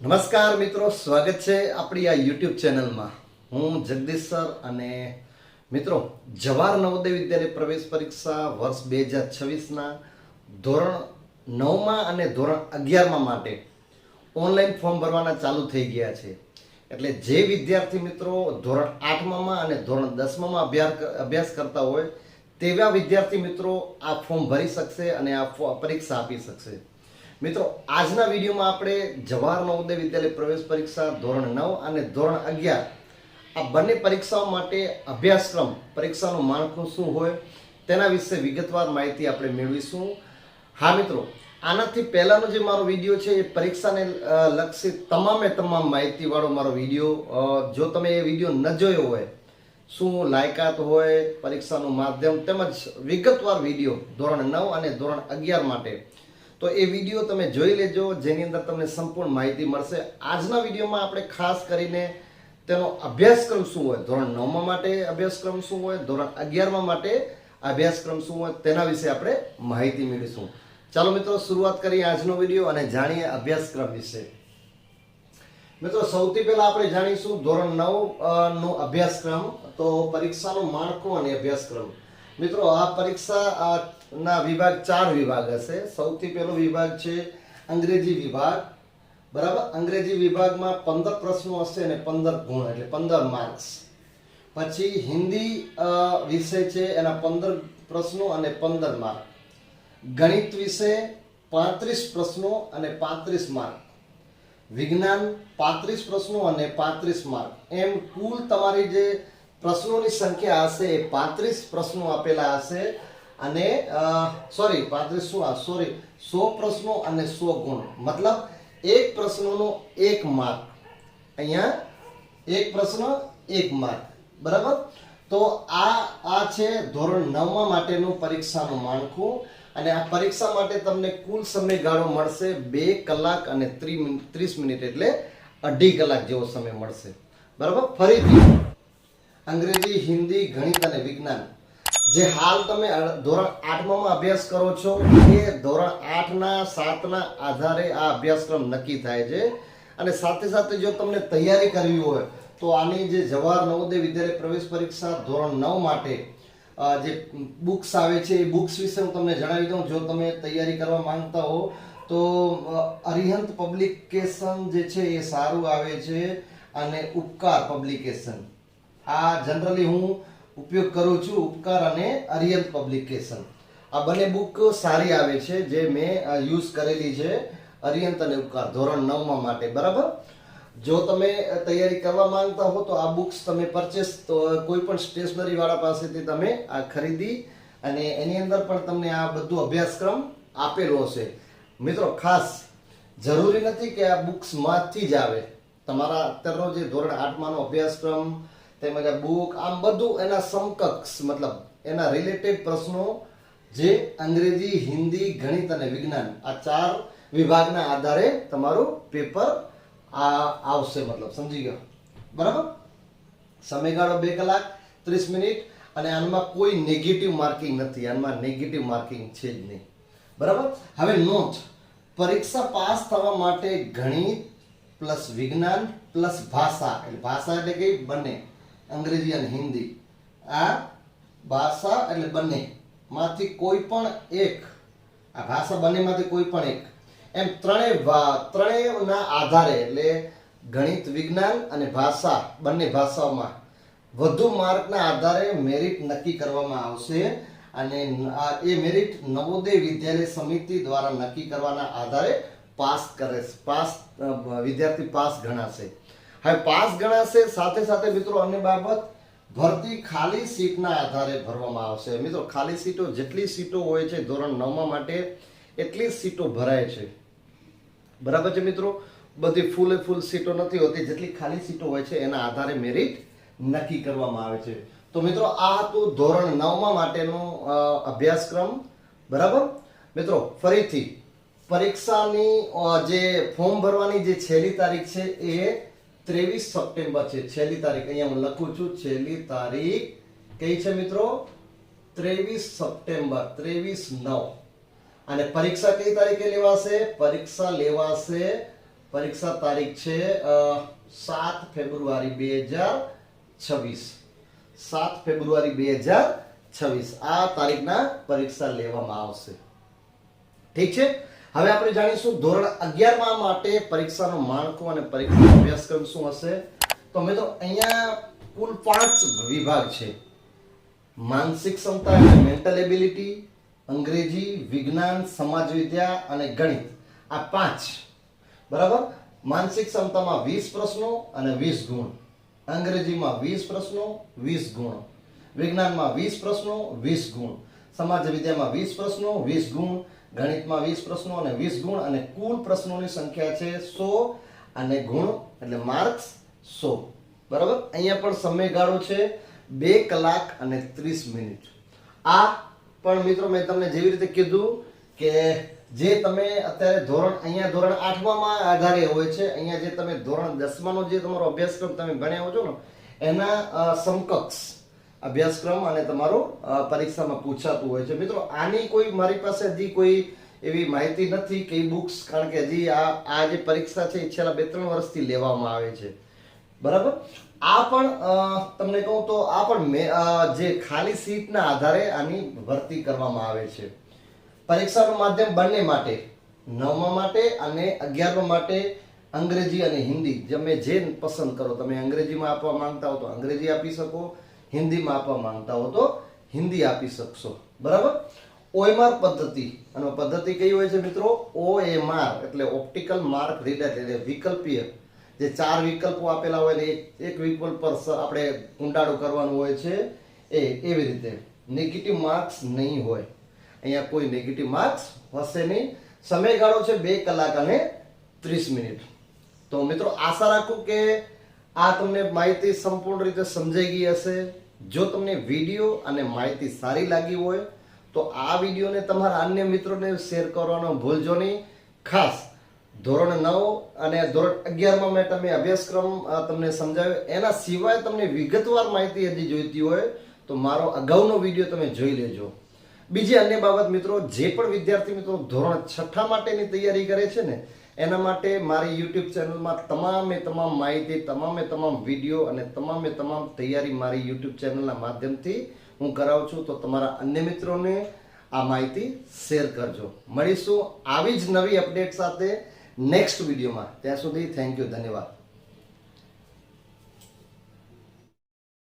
નમસ્કાર મિત્રો, સ્વાગત છે આપણી આ યુટ્યુબ ચેનલમાં. હું જગદીશ સર અને મિત્રો, જવાહર નવોદય વિદ્યાલય પ્રવેશ પરીક્ષા વર્ષ બે હજાર છવ્વીસના ધોરણ નવમાં અને ધોરણ અગિયારમાં માટે ઓનલાઈન ફોર્મ ભરવાના ચાલુ થઈ ગયા છે. એટલે જે વિદ્યાર્થી મિત્રો ધોરણ આઠમામાં અને ધોરણ દસમામાં અભ્યાસ અભ્યાસ કરતા હોય, તેવા વિદ્યાર્થી મિત્રો આ ફોર્મ ભરી શકશે અને આ પરીક્ષા આપી શકશે. મિત્રો, આજના વિડીયોમાં આપણે જવાહર નવોદય વિદ્યાલય પ્રવેશ પરીક્ષા ધોરણ નવ અને ધોરણ અગિયાર, આ બંને પરીક્ષાઓ માટે અભ્યાસક્રમ, પરીક્ષાનું માળખું શું હોય તેના વિશે વિગતવાર માહિતી આપણે મેળવીશું. હા, મિત્રો, આનાથી પહેલાંનો જે મારો વીડિયો છે, એ પરીક્ષાને લક્ષી તમામે તમામ માહિતીવાળો મારો વીડિયો જો તમે એ વીડિયો ન જોયો હોય, શું લાયકાત હોય, પરીક્ષાનું માધ્યમ તેમજ વિગતવાર વીડિયો ધોરણ નવ અને ધોરણ અગિયાર માટે તો એ વીડિયો તમે જોઈ લેજો, જેની અંદર તમને સંપૂર્ણ માહિતી મળશે. આજના વિડીયોમાં આપણે ખાસ કરીને તેનો અભ્યાસક્રમ શું હોય? ધોરણ નવમાં માટે અભ્યાસક્રમ શું હોય? ધોરણ અગિયારમાં માટે અભ્યાસક્રમ શું હોય? તેના વિશે આપણે માહિતી મેળવીશું. ચાલો મિત્રો, શરૂઆત કરીએ આજનો વીડિયો અને જાણીએ અભ્યાસક્રમ વિશે. મિત્રો, સૌથી પહેલા આપણે જાણીશું ધોરણ નવ નો અભ્યાસક્રમ, તો પરીક્ષાનું માળખું અને અભ્યાસક્રમ. મિત્રો, આ પરીક્ષા ના, વિભાગ ચાર વિભાગ હશે. સૌથી પહેલો વિભાગ છે અંગ્રેજી વિભાગ. બરાબર? અંગ્રેજી વિભાગમાં પંદર પ્રશ્નો હશે અને પંદર ગુણ, એટલે પંદર માર્ક્સ પછી હિન્દી વિષય છે, એના પંદર પ્રશ્નો અને પંદર માર્ક ગણિત વિષય પાંત્રીસ પ્રશ્નો અને પાંત્રીસ માર્ક વિજ્ઞાન પાંત્રીસ પ્રશ્નો અને પાંત્રીસ માર્ક એમ કુલ તમારી જે પ્રશ્નોની સંખ્યા હશે એ પાંત્રીસ પ્રશ્નો આપેલા હશે. અને સોરી પાંત્રીસો શું સોરી સો પ્રશ્નો અને સો ગુણ. મતલબ, એક પ્રશ્નોનો એક માર્ક. અહીંયા, એક પ્રશ્ન, એક માર્ક. બરાબર? તો આ આ છે ધોરણ નવમાં માટેનું પરીક્ષાનું માળખું. અને આ પરીક્ષા માટે તમને કુલ સમયગાળો મળશે બે કલાક અને ત્રીસ મિનિટ એટલે અઢી કલાક જેવો સમય મળશે. બરાબર? ફરીથી, અંગ્રેજી, હિન્દી, ગણિત અને વિજ્ઞાન. જે હાલ તમે ધોરણ આઠમાં અભ્યાસ કરો છો, એ ધોરણ આઠના સાતના આધારે આ અભ્યાસક્રમ નક્કી થાય છે. અને સાથે સાથે જો તમને તૈયારી કરવી હોય, તો આની જે જવાહર નવોદય વિદ્યાલય પ્રવેશ પરીક્ષા ધોરણ નવ માટે જે બુક્સ આવે છે, એ બુક્સ વિશે હું તમને જણાવી દઉં. જો તમે તૈયારી કરવા માંગતા હો, તો અરિહંત પબ્લિકેશન જે છે એ સારું આવે છે, અને ઉપકાર પબ્લિકેશન આ જનરલી હું ઉપયોગ કરું છું ઉપકાર અને અરિયંત પબ્લિકેશન આ બંને બુક સારી આવે છે, જે મેં યુઝ કરેલી છે, અરિયંત અને ઉપકાર, ધોરણ નવમાં માટે, બરાબર? જો તમે તૈયારી કરવા માંગતા હો તો આ બુક્સ તમે પરચેસ કોઈ પણ સ્ટેશનરી વાળા પાસેથી તમે આ ખરીદી અને એની અંદર પણ તમને આ બધું અભ્યાસક્રમ આપેલો હશે. મિત્રો, ખાસ જરૂરી નથી કે આ બુક્સમાંથી જ આવે. તમારા અત્યારનો જે ધોરણ આઠમાનો અભ્યાસક્રમ તેમજ બુક આમ બધું એના સમકક્ષ, મતલબ એના રિલેટેડ પ્રશ્નો જે અંગ્રેજી, હિન્દી, ગણિત અને વિજ્ઞાન આ ચાર વિભાગના આધારે તમારું પેપર આ આવશે, મતલબ સમજી ગયો. બરાબર? સમયગાળો બે કલાક, ત્રીસ મિનિટ, અને આનમાં કોઈ નેગેટિવ માર્કિંગ નથી આનમાં નેગેટિવ માર્કિંગ છે જ નહીં. બરાબર? હવે નોંધ પરીક્ષા પાસ થવા માટે ગણિત પ્લસ વિજ્ઞાન પ્લસ ભાષા, એટલે ભાષા એટલે કે બંને. અંગ્રેજી અને હિન્દી. આ ભાષા એટલે બંને. માંથી કોઈ પણ એક, આ ભાષા બંનેમાંથી કોઈ પણ એક. એમ ત્રણેય ત્રણેયના આધારે એટલે ગણિત, વિજ્ઞાન અને ભાષા, બંને ભાષાઓમાં વધુ માર્કના આધારે મેરિટ નક્કી કરવામાં આવશે અને એ મેરિટ નવોદય વિદ્યાલય સમિતિ દ્વારા નક્કી કરવાના આધારે પાસ કરે, પાસ વિદ્યાર્થી પાસ ગણાશે. હવે પાસ ગણાશે, સાથે સાથે મિત્રો અન્ય બાબત, ભરતી ખાલી સીટના આધારે ભરવામાં આવશે. મિત્રો, ખાલી સીટો જેટલી સીટો હોય છે ધોરણ નવમાં માટે, એટલી સીટો ભરાય છે. બરાબર છે મિત્રો? બધી ફૂલે ફૂલ સીટો નથી હોતી. જેટલી ખાલી સીટો હોય છે એના આધારે મેરિટ નક્કી કરવામાં આવે છે. તો મિત્રો, આ હતું ધોરણ નવમાં માટેનો અભ્યાસક્રમ. બરાબર? મિત્રો, ફરીથી પરીક્ષાની જે ફોર્મ ભરવાની જે છેલ્લી તારીખ છે એ ત્રેવીસ સપ્ટેમ્બર છેલ્લી તારીખ. અહીંયા હું લખું છું, છેલ્લી તારીખ. કઈ છે મિત્રો? ત્રેવીસ સપ્ટેમ્બર, ત્રેવીસ નવ. અને પરીક્ષા કઈ તારીખે લેવાશે? પરીક્ષા લેવાશે, પરીક્ષા તારીખ છે સાત ફેબ્રુઆરી બે હજાર છવ્વીસ. સાત ફેબ્રુઆરી બે હજાર છવ્વીસ. આ તારીખના પરીક્ષા લેવામાં આવશે. ઠીક છે? હવે આપણે જાણીશું ધોરણ અગિયારમાં માટે પરીક્ષાનું માળખું અને પરીક્ષાનો અભ્યાસક્રમ શું હશે? તો મિત્રો, અહીંયા કુલ પાંચ વિભાગ છે. માનસિક ક્ષમતા મેન્ટલ એબિલિટી અંગ્રેજી, વિજ્ઞાન, સમાજ વિદ્યા અને ગણિત. આ પાંચ. બરાબર? માનસિક ક્ષમતામાં વીસ પ્રશ્નો અને વીસ ગુણ. અંગ્રેજીમાં વીસ પ્રશ્નો, વીસ ગુણ. વિજ્ઞાનમાં વીસ પ્રશ્નો, વીસ ગુણ. સમાજ વિદ્યામાં વીસ પ્રશ્નો, વીસ ગુણ. ગણિતમાં વીસ પ્રશ્નો અને વીસ ગુણ અને કુલ પ્રશ્નોની સંખ્યા છે સો અને ગુણ, એટલે માર્ક્સ સો. બરાબર? અહીંયા પણ સમયગાળો છે બે કલાક અને ત્રીસ મિનિટ. આ પણ મિત્રો મેં તમને જેવી રીતે કીધું કે જે તમે અત્યારે ધોરણ, અહીંયા ધોરણ આઠમાં આધારે હોય છે, અહીંયા જે તમે ધોરણ દસમાનો જે તમારો અભ્યાસક્રમ તમે ભણ્યા છો ને, એના સમકક્ષ અભ્યાસક્રમ અને તમારો પરીક્ષામાં પૂછાતું હોય છે. મિત્રો, આની કોઈ, મારી પાસે હજી કોઈ એવી માહિતી નથી કે બુક્સ કારણ કે હજી આ આ જે પરીક્ષા છે એ છેલ્લા બે ત્રણ વર્ષથી લેવામાં આવે છે. બરાબર? આ પણ તમને કહું તો આ પણ જે ખાલી સીટના આધારે આની ભરતી કરવામાં આવે છે. પરીક્ષાનું માધ્યમ બંને માટે, નવમા માટે અને અગિયારમા માટે અંગ્રેજી અને હિન્દી. તમે જે પસંદ કરો, તમે અંગ્રેજીમાં આપવા માંગતા હો તો અંગ્રેજી આપી શકો હિન્દીમાં આપવા માંગતા હો તો હિન્દી આપી શકશો. બરાબર? ઓએમઆર પદ્ધતિ. અને પદ્ધતિ કઈ હોય છે મિત્રો? ઓએમઆર એટલે ઓપ્ટિકલ માર્ક રીડર એટલે વિકલ્પીય. જે ચાર વિકલ્પો આપેલા હોય ને એક વિકલ્પ પર આપણે ઊંડાડું કરવાનું હોય છે. એ એવી રીતે. નેગેટિવ માર્ક્સ નહીં હોય. અહીંયા કોઈ નેગેટિવ માર્ક્સ હશે નહીં. સમયગાળો છે બે કલાક અને ત્રીસ મિનિટ. તો મિત્રો આશા રાખું કે આ તમને માહિતી સંપૂર્ણ રીતે સમજાઈ ગઈ હશે. જો તમને વીડિયો અને માહિતી સારી લાગી હોય, તો આ વિડીયોને તમારા અન્ય મિત્રોને શેર કરવાનો ભૂલજો નહીં. ખાસ ધોરણ નવ અને ધોરણ અગિયારમાં મેં તમે અભ્યાસક્રમ તમને સમજાવ્યો. એના સિવાય તમને વિગતવાર માહિતી હજી જોઈતી હોય, તો મારો અગાઉનો વીડિયો તમે જોઈ લેજો. બીજી અન્ય બાબત મિત્રો, જે પણ વિદ્યાર્થી મિત્રો ધોરણ છઠ્ઠા માટેની તૈયારી કરે છે ને એના માટે મારી યુટ્યુબ ચેનલમાં તમામે તમામ માહિતી, તમામે તમામ વીડિયો અને તમામે તમામ તૈયારી મારી યુટ્યુબ ચેનલના માધ્યમથી હું કરાવું છું. તો તમારા અન્ય મિત્રોને આ માહિતી શેર કરજો. મળીશું આવી જ નવી અપડેટ સાથે નેક્સ્ટ વિડીયોમાં ત્યાં સુધી થેન્ક યુ ધન્યવાદ.